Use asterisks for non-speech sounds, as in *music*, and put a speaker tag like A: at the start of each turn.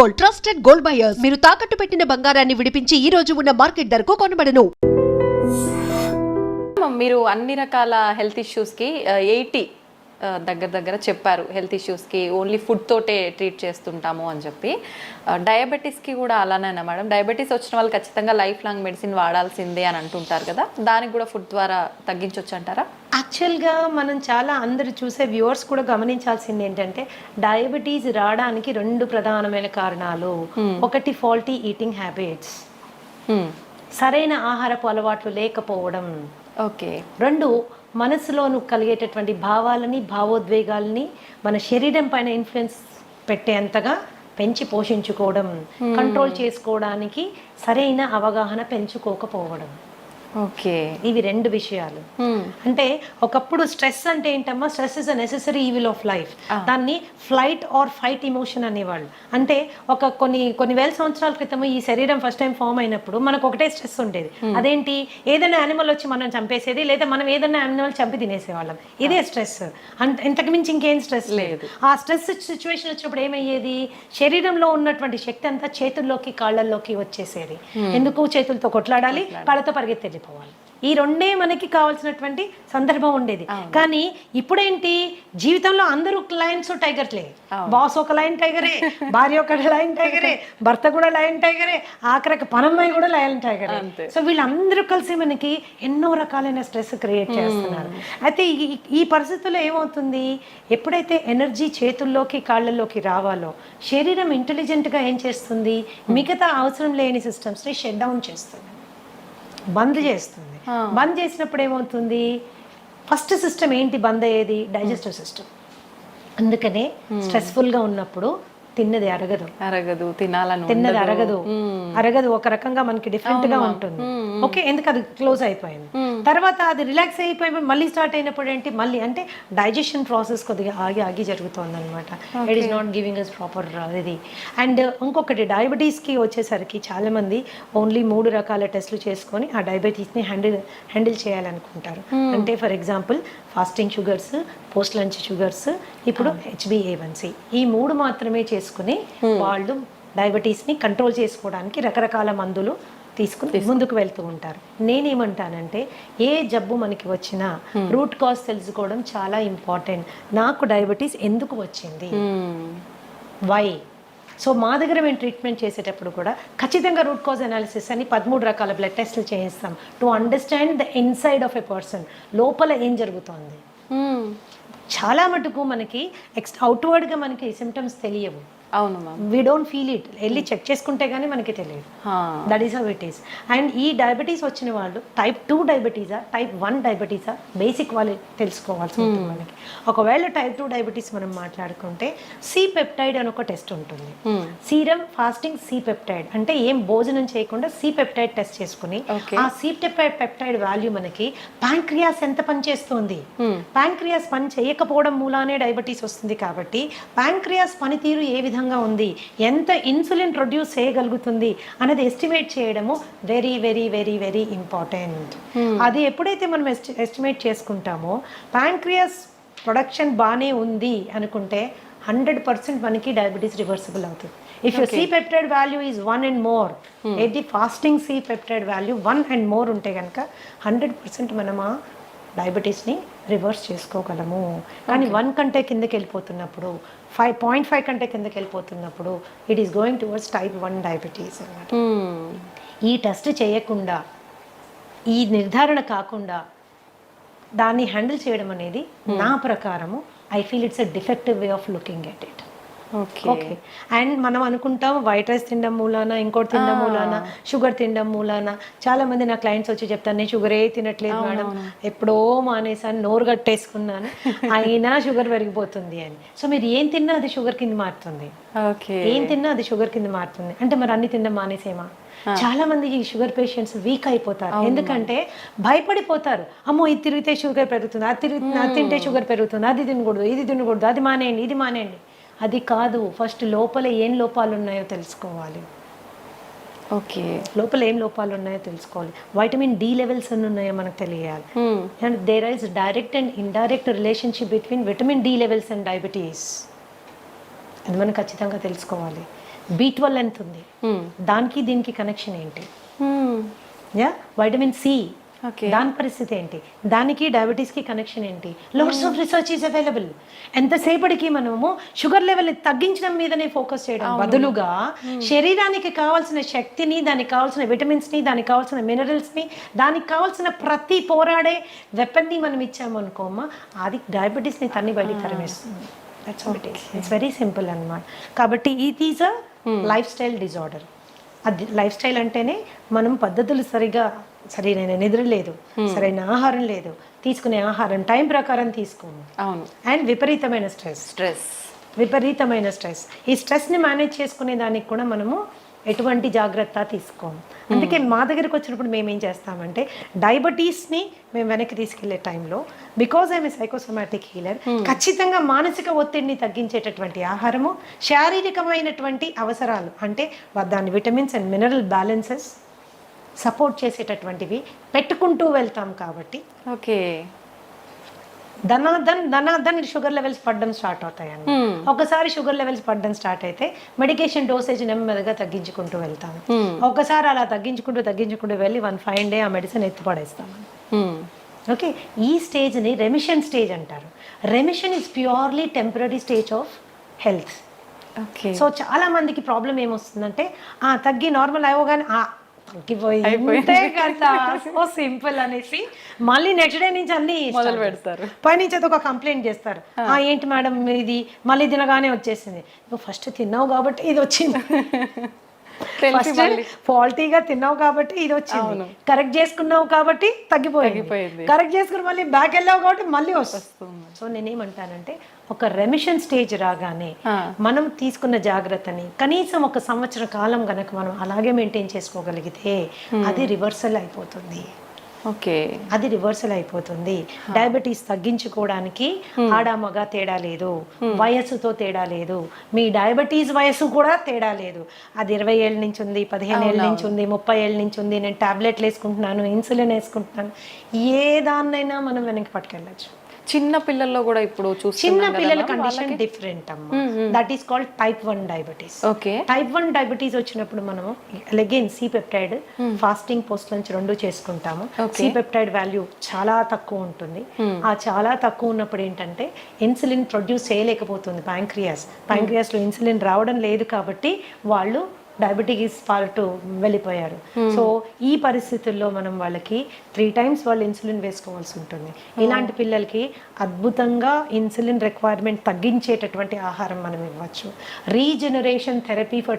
A: Gold trusted gold buyers. మీరు తాకట్టు పెట్టిన బంగారాన్ని విడిపించి ఈ రోజు ఉన్న మార్కెట్ ధరకు కొనబడను.
B: మీరు అన్ని రకాల హెల్త్ ఇష్యూస్కి ఎయిటీ దగ్గర దగ్గర చెప్పారు హెల్త్ ఇష్యూస్కి ఓన్లీ ఫుడ్ తోటే ట్రీట్ చేస్తుంటాము అని చెప్పి. డయాబెటీస్కి కూడా అలానేనా మేడం. డయాబెటీస్ వచ్చిన వాళ్ళు ఖచ్చితంగా లైఫ్ లాంగ్ మెడిసిన్ వాడాల్సిందే అని అంటుంటారు కదా. దానికి కూడా ఫుడ్ ద్వారా తగ్గించవచ్చు అంటారా?
C: యాక్చువల్గా మనం చాలా అందరు చూసే వ్యూవర్స్ కూడా గమనించాల్సింది ఏంటంటే డయాబెటీస్ రావడానికి రెండు ప్రధానమైన కారణాలు. ఒకటి ఫాల్టీ ఈటింగ్ హ్యాబిట్స్. సరైన ఆహారపు అలవాట్లు లేకపోవడం.
B: ఓకే.
C: రెండు మనసులోను కలిగేటటువంటి భావాలని భావోద్వేగాలని మన శరీరం పైన ఇన్ఫ్లుయెన్స్ పెట్టేంతగా పెంచి పోషించుకోవడం కంట్రోల్ చేసుకోవడానికి సరైన అవగాహన పెంచుకోకపోవడం.
B: ఓకే.
C: ఇవి రెండు విషయాలు. అంటే ఒకప్పుడు స్ట్రెస్ అంటే ఏంటమ్మా? Stress is a necessary evil of life. దాన్ని ఫ్లైట్ ఆర్ ఫైట్ ఇమోషన్ అనేవాళ్ళు. అంటే ఒక కొన్ని కొన్ని వేల సంవత్సరాల క్రితం ఈ శరీరం ఫస్ట్ టైం ఫామ్ అయినప్పుడు మనకు ఒకటే స్ట్రెస్ ఉండేది. అదేంటి? ఏదైనా యానిమల్ వచ్చి మనం చంపేసేది లేదా మనం ఏదైనా యానిమల్ చంపి తినేసేవాళ్ళం. ఇదే స్ట్రెస్. అంత ఇంతకు మించి ఇంకేం స్ట్రెస్ లేదు. ఆ స్ట్రెస్ సిచ్యువేషన్ వచ్చినప్పుడు ఏమయ్యేది? శరీరంలో ఉన్నటువంటి శక్తి అంతా చేతుల్లోకి కాళ్ళల్లోకి వచ్చేసేది. ఎందుకు? చేతులతో కొట్లాడాలి కాళ్ళతో పరిగెత్తి వెళ్ళిపోవాలి ఈ రెండే మనకి కావాల్సినటువంటి సందర్భం ఉండేది. కానీ ఇప్పుడేంటి? జీవితంలో అందరూ లయన్స్ టైగర్లే బాస్ ఒక లయన్ టైగరే. భార్య ఒక లయన్ టైగరే. భర్త కూడా లయన్ టైగరే. ఆఖరికి పనమ్మాయి కూడా లయన్ టైగరే. సో వీళ్ళందరూ కలిసి మనకి ఎన్నో రకాలైన స్ట్రెస్ క్రియేట్ చేస్తున్నారు. అయితే ఈ- ఈ పరిస్థితుల్లో ఏమవుతుంది? ఎప్పుడైతే ఎనర్జీ చేతుల్లోకి కాళ్ళల్లోకి రావాలో శరీరం ఇంటెలిజెంట్గా ఏం చేస్తుంది? మిగతా అవసరం లేని సిస్టమ్స్ని షట్ డౌన్ చేస్తుంది. బంద్ చేస్తుంది. బంద్ చేసినప్పుడు ఏమవుతుంది? ఫస్ట్ సిస్టమ్ ఏంటి? బంద్ అయ్యేది? Digestive system. అందుకనే స్ట్రెస్ఫుల్గా ఉన్నప్పుడు తిన్నది అరగదు.
B: అరగదు తినాలని
C: తిన్నది. అరగదు. అరగదు ఒక రకంగా మనకి డిఫరెంట్గా ఉంటుంది. ఓకే? ఎందుకు అది క్లోజ్ అయిపోయింది? తర్వాత అది రిలాక్స్ అయిపోయి మళ్ళీ స్టార్ట్ అయినప్పుడు ఏంటి? మళ్ళీ అంటే డైజెషన్ ప్రాసెస్ కొద్దిగా ఆగి ఆగి జరుగుతుంది అనమాట it is not giving us proper ఇది. అండ్ ఇంకొకటి డయాబెటీస్కి వచ్చేసరికి చాలా మంది ఓన్లీ మూడు రకాల టెస్టులు చేసుకొని ఆ డయాబెటీస్ని హ్యాండిల్ హ్యాండిల్ చేయాలనుకుంటారు. అంటే for example fasting sugars post lunch sugars ఇప్పుడు H B A one C ఈ మూడు మాత్రమే చేసుకుని వాళ్ళు డయాబెటీస్ని కంట్రోల్ చేసుకోవడానికి రకరకాల మందులు తీసుకుని ముందుకు వెళ్తూ ఉంటారు. నేనేమంటానంటే ఏ జబ్బు మనకి వచ్చినా రూట్ కాజ్ తెలుసుకోవడం చాలా ఇంపార్టెంట్. నాకు డయాబెటీస్ ఎందుకు వచ్చింది. వై? సో మా దగ్గర మేము ట్రీట్మెంట్ చేసేటప్పుడు కూడా ఖచ్చితంగా రూట్ కాజ్ అనాలిసిస్ అని పదమూడు రకాల బ్లడ్ టెస్ట్లు చేయిస్తాం to understand the inside of a person. లోపల ఏం జరుగుతోంది. చాలా మటుకు మనకి ఎక్స్ అవుట్వర్డ్గా మనకి సిమ్టమ్స్ తెలియవు.
B: అవును
C: వీ డోంట్ ఫీల్ ఇట్ వెళ్ళి చెక్ చేసుకుంటే కానీ మనకి తెలియదు. That is it is and ఈ డయాబెటీస్ వచ్చిన వాళ్ళు టైప్ టూ డయాబెటీసా టైప్ వన్ డయాబెటీసా బేసిక్ వాళ్ళు తెలుసుకోవాల్సి ఉంటుంది మనకి. ఒకవేళ టైప్ టూ డయాబెటీస్ మనం మాట్లాడుకుంటే సి పెప్టైడ్ అని ఒక టెస్ట్ ఉంటుంది. సీరం ఫాస్టింగ్ సి పెప్టైడ్ అంటే ఏం భోజనం చేయకుండా సి పెప్టైడ్ టెస్ట్ చేసుకుని. ఆ సి పెప్టైడ్ వాల్యూ మనకి ప్యాంక్రియాస్ ఎంత పనిచేస్తుంది ప్యాంక్రియాస్ పని చేయకపోవడం మూలానే డయాబెటీస్ వస్తుంది కాబట్టి ప్యాంక్రియాస్ పనితీరు ఏ విధంగా ఉంది? ఎంత ఇన్సులిన్ ప్రొడ్యూస్ చేయగలుగుతుంది? అనేది ఎస్టిమేట్ చేయడము very very very very important. అది ఎప్పుడైతే మనం ఎస్టి ఎస్టిమేట్ చేసుకుంటామో ప్యాంక్రియాస్ ప్రొడక్షన్ బాగానే ఉంది అనుకుంటే హండ్రెడ్ పర్సెంట్ మనకి డయాబెటీస్ రివర్సిబుల్ అవుతుంది. If you C peptide value is one and more ఏది fasting C peptide value one and more ఉంటే కనుక హండ్రెడ్ పర్సెంట్ మనం డయాబెటీస్ని రివర్స్ చేసుకోగలము. కానీ వన్ కంటే కిందకి వెళ్ళిపోతున్నప్పుడు ఫైవ్ పాయింట్ ఫైవ్ కంటే కిందకి వెళ్ళిపోతున్నప్పుడు it is going towards type one diabetes అన్నమాట.
B: మ్మ్.
C: ఈ టెస్ట్ చేయకుండా ఈ నిర్ధారణ కాకుండా దాన్ని హ్యాండిల్ చేయడం అనేది నా ప్రకారము I feel it's a defective way of looking at it
B: okay
C: okay and మనం అనుకుంటాం వైట్ రైస్ తినడం మూలాన ఇంకోటి తినడం మూలాన షుగర్ తినడం మూలాన. చాలా మంది నా క్లయింట్స్ వచ్చి చెప్తాను నేను షుగర్ ఏ తినట్లేదు మేడం ఎప్పుడో మానేసాను నోరు కట్టేసుకున్నాను. అయినా షుగర్ పెరిగిపోతుంది అని. సో మీరు ఏం తిన్నా అది షుగర్ కింద మారుతుంది.
B: ఓకే
C: ఏం తిన్నా అది షుగర్ కింద మారుతుంది. అంటే మరి అన్ని తినడం మానేసేమా? చాలా మంది ఈ షుగర్ పేషెంట్స్ వీక్ అయిపోతారు. ఎందుకంటే భయపడిపోతారు. అమ్మో ఇది తిరిగితే షుగర్ పెరుగుతుంది అది తిరిగి అది తింటే షుగర్ పెరుగుతుంది అది తినకూడదు ఇది తినకూడదు అది మానేయండి ఇది మానేయండి. అది కాదు ఫస్ట్ లోపల ఏం లోపాలు ఉన్నాయో తెలుసుకోవాలి
B: ఓకే
C: లోపల ఏం లోపాలు ఉన్నాయో తెలుసుకోవాలి వైటమిన్ డి లెవెల్స్ ఎన్ని ఉన్నాయో మనకు తెలియాలి. And there is direct and indirect relationship between vitamin D levels and diabetes అది మనం ఖచ్చితంగా తెలుసుకోవాలి బీ ట్వెల్వ్ ఎంత ఉంది. దానికి దీనికి కనెక్షన్ ఏంటి. Yeah vitamin C. దాని పరిస్థితి ఏంటి? దానికి డయాబెటీస్కి కనెక్షన్ ఏంటి? Lots of research is available ఎంతసేపటికి మనము షుగర్ లెవెల్ తగ్గించడం మీదనే ఫోకస్ చేయడం బదులుగా శరీరానికి కావాల్సిన శక్తిని దానికి కావాల్సిన విటమిన్స్ని దానికి కావాల్సిన మినరల్స్ని దానికి కావాల్సిన ప్రతి పోరాడే వెపన్ని మనం ఇచ్చామనుకోమా అది డయాబెటీస్ని తన్ని బయటికి తరిమేస్తుంది. దట్స్ ఇట్స్ వెరీ సింపుల్ అన్నమాట. కాబట్టి ఇది is a life style disorder అది లైఫ్ స్టైల్ అంటేనే మనం పద్ధతులు సరిగా సరైన నిద్ర లేదు సరైన ఆహారం లేదు. తీసుకునే ఆహారం టైం ప్రకారం తీసుకోము.
B: అవును.
C: అండ్ విపరీతమైన స్ట్రెస్.
B: స్ట్రెస్.
C: విపరీతమైన స్ట్రెస్. ఈ స్ట్రెస్ని మేనేజ్ చేసుకునే దానికి కూడా మనము ఎటువంటి జాగ్రత్త తీసుకోము. అందుకే మా దగ్గరికి వచ్చినప్పుడు మేము ఏం చేస్తామంటే డయాబెటీస్ని మేము వెనక్కి తీసుకెళ్ళే టైంలో బికాజ్ ఐఎమ్ సైకోసోమాటిక్ హీలర్ ఖచ్చితంగా మానసిక ఒత్తిడిని తగ్గించేటటువంటి ఆహారము శారీరకమైనటువంటి అవసరాలు అంటే దాని vitamins and mineral balances support చేసేటటువంటివి పెట్టుకుంటూ వెళ్తాం కాబట్టి.
B: ఓకే.
C: ధనాధన్ ధనాధన్ షుగర్ లెవెల్స్ పడడం స్టార్ట్ అవుతాయండి. ఒకసారి షుగర్ లెవెల్స్ పడడం స్టార్ట్ అయితే మెడికేషన్ డోసేజ్ నెమ్మదిగా తగ్గించుకుంటూ వెళ్తాం. ఒకసారి అలా తగ్గించుకుంటూ తగ్గించుకుంటూ వెళ్ళి వన్ ఫైవ్ డే ఆ మెడిసిన్ ఎత్తి పడేస్తాం ఓకే? ఈ స్టేజ్ని రెమిషన్ స్టేజ్ అంటారు. Remission is purely temporary stage of health.
B: Okay.
C: So చాలా మందికి ప్రాబ్లం ఏమొస్తుందంటే ఆ తగ్గి నార్మల్ అవ్వగానే ఆ తగ్గిపోయి ఇంతే కదా సో సింపుల్ అనేసి మళ్ళీ నెక్స్ట్ డే నుంచి అన్ని
B: మొదలు పెడతారు.
C: పైనుంచి అది ఒక కంప్లైంట్ చేస్తారు. ఆ. ఏంటి మేడం ఇది? మళ్ళీ తినగానే వచ్చేసింది. నువ్వు ఫస్ట్ తిన్నావు కాబట్టి ఇది వచ్చింది. *laughs* ఫాల్టీగా తిన్నావు కాబట్టి ఇది వచ్చింది. కరెక్ట్ చేసుకున్నావు కాబట్టి తగ్గిపోయింది.
B: తగ్గిపోయింది.
C: కరెక్ట్ చేసుకుని మళ్ళీ బ్యాక్ వెళ్ళావు కాబట్టి మళ్ళీ వస్తుంది. సో నేనేమంటానంటే ఒక రెమిషన్ స్టేజ్ రాగానే. మనం తీసుకున్న జాగ్రత్తని కనీసం ఒక సంవత్సర కాలం గనక మనం అలాగే మెయింటైన్ చేసుకోగలిగితే అది రివర్సల్ అయిపోతుంది.
B: ఓకే.
C: అది రివర్సల్ అయిపోతుంది. డయాబెటీస్ తగ్గించుకోవడానికి ఆడ మగ తేడా లేదు. వయస్సుతో తేడా లేదు. మీ డయాబెటీస్ వయస్సు కూడా తేడా లేదు. అది ఇరవై ఏళ్ళ నుంచి ఉంది పదిహేను ఏళ్ళ నుంచి ఉంది ముప్పై ఏళ్ళ నుంచి ఉంది. నేను టాబ్లెట్లు వేసుకుంటున్నాను ఇన్సులిన్ వేసుకుంటున్నాను. ఏ దాన్నైనా మనం వెనక్కి పట్టుకెళ్ళచ్చు.
B: చిన్న పిల్లల్లో కూడా ఇప్పుడు
C: చిన్న పిల్లల కండిషన్ డిఫరెంట్ అమ్మా. That is called type one diabetes
B: okay.
C: Type one diabetes వచ్చినప్పుడు మనము again C peptide fasting post నుంచి రెండు చేసుకుంటాము. సి పెప్టైడ్ వాల్యూ చాలా తక్కువ ఉంటుంది. ఆ చాలా తక్కువ ఉన్నప్పుడు ఏంటంటే ఇన్సులిన్ ప్రొడ్యూస్ చేయలేకపోతుంది ప్యాంక్రియాస్ ప్యాంక్రియాస్లో ఇన్సులిన్ రావడం లేదు కాబట్టి వాళ్ళు డయాబెటీస్ పార్ట్ వెళ్ళిపోయారు. సో ఈ పరిస్థితుల్లో మనం వాళ్ళకి త్రీ టైమ్స్ వాళ్ళు ఇన్సులిన్ వేసుకోవాల్సి ఉంటుంది. ఇలాంటి పిల్లలకి అద్భుతంగా ఇన్సులిన్ రిక్వైర్మెంట్ తగ్గించేటటువంటి ఆహారం మనం ఇవ్వచ్చు. Regeneration therapy for